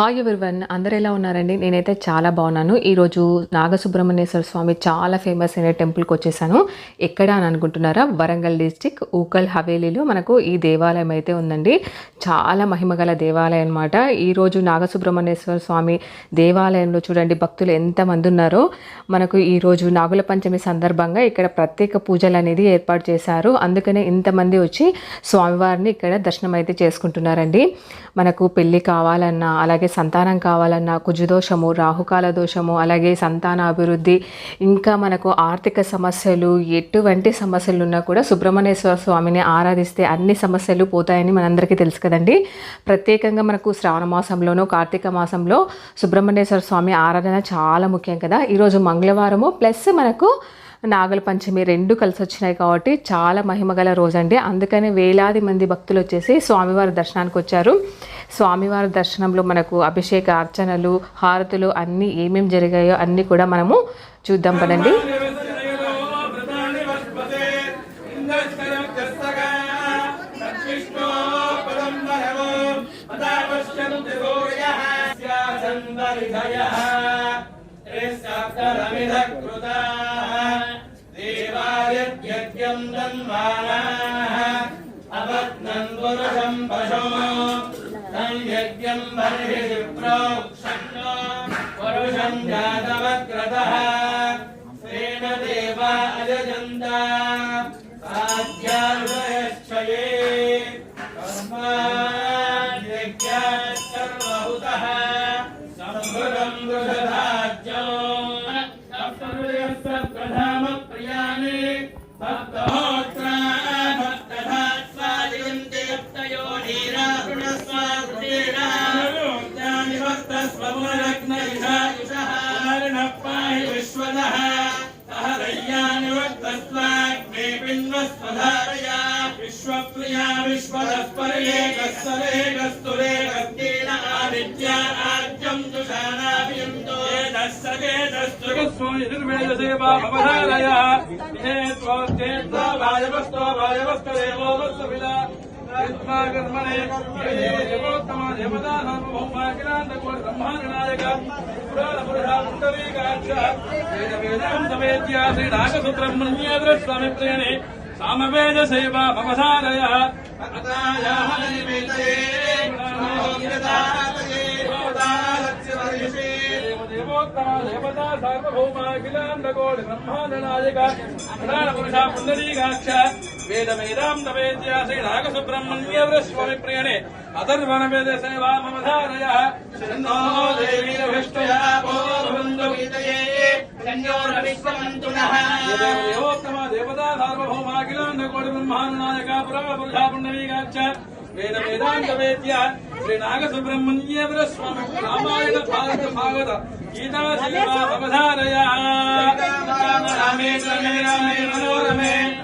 Hi everyone అందరు ఎలా ఉన్నారండి? నేనైతే చాలా బాగున్నాను. ఈరోజు నాగసుబ్రహ్మణ్యేశ్వర స్వామి చాలా ఫేమస్ అయిన టెంపుల్కి వచ్చేసాను. ఎక్కడ అని అనుకుంటున్నారా? వరంగల్ డిస్టిక్ ఊకల్ హవేలీలో మనకు ఈ దేవాలయం అయితే ఉందండి. చాలా మహిమగల దేవాలయం అనమాట ఈరోజు నాగసుబ్రహ్మణ్యేశ్వర స్వామి దేవాలయంలో చూడండి భక్తులు ఎంతమంది ఉన్నారో. మనకు ఈరోజు నాగుల పంచమి సందర్భంగా ఇక్కడ ప్రత్యేక పూజలు అనేది ఏర్పాటు చేశారు. అందుకనే ఇంతమంది వచ్చి స్వామివారిని ఇక్కడ దర్శనం అయితే చేసుకుంటున్నారండి. మనకు పెళ్ళి కావాలన్నా అలాగే సంతానం కావాలన్నా కుజుదోషము రాహుకాల దోషము అలాగే సంతాన అభివృద్ధి ఇంకా మనకు ఆర్థిక సమస్యలు ఎటువంటి సమస్యలు ఉన్నా కూడా సుబ్రహ్మణ్యేశ్వర స్వామిని ఆరాధిస్తే అన్ని సమస్యలు పోతాయని మనందరికీ తెలుసు కదండి. ప్రత్యేకంగా మనకు శ్రావణ మాసంలోనూ కార్తీక మాసంలో సుబ్రహ్మణ్యేశ్వర స్వామి ఆరాధన చాలా ముఖ్యం కదా. ఈరోజు మంగళవారము ప్లస్ మనకు నాగల పంచమి రెండు కలిసి వచ్చినాయి కాబట్టి చాలా మహిమగల రోజండి. అందుకని వేలాది మంది భక్తులు వచ్చేసి స్వామివారి దర్శనానికి వచ్చారు. స్వామివారి దర్శనంలో మనకు అభిషేక అర్చనలు హారతులు అన్నీ ఏమేమి జరిగాయో అన్నీ కూడా మనము చూద్దాం పదండి. దేవాయజ్ఞం తన్మానాః అవత్నం పురుషం పశో తం यज्ञम् बर्हिः प्रोक्षणो परुषम् जातवक्रतः स्त्रेण देवा अजजन्त పాహి విశ్వదః సహ దయ్యాని భక్తస్వాగ్నే పిన్వస్వధారయా విశ్వప్రియా విశ్వదస్పర్యేకస్సరేకస్తురేకస్తేన ఆదిత్యా ఆద్యం దుషానాభియంతో స్వామి ప్రియని సామవేద సేవా మమసారయ దేవోత్తమ దేవతా సార్వభౌమాఖిలాండకోటి బ్రహ్మాండనాయక పురాణ పురుష పుండరీకాక్ష వేద వేదాంత వేద్య శ్రీ నాగసుబ్రహ్మణ్య స్వామి ప్రియనే అథర్వణ వేద సేవా మమధారయ ఛందో దేవీ విష్ణుయా భోర్భుందు వితయే సంయోరవిశ్వమంతునః దేవోత్తమ దేవతా సార్వభౌమాఖిలాండకోటి బ్రహ్మాండనాయక పురాణ పురుష పుండరీకాక్ష వేద వేదాంత వేద్య శ్రీ నాగసుబ్రహ్మణ్య స్వామి రామాయణ భారత భాగవత గీతా సేవా మమధారయ రామే రమే రామే మనోరమే సహస్రనామతత్తుల్యం రామ రామ రామే ఆపదామహత్తారం ధాతారం సర్వసంపదాం లోకాభిరామం శ్రీరామం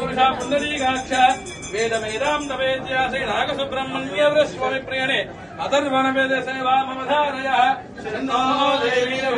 పురుష పుండరీకాక్ష వేద వేదాంత వేద్య శ్రీ నాగసుబ్రహ్మణ్య అథర్వణ వేద సేవా మమధారయ.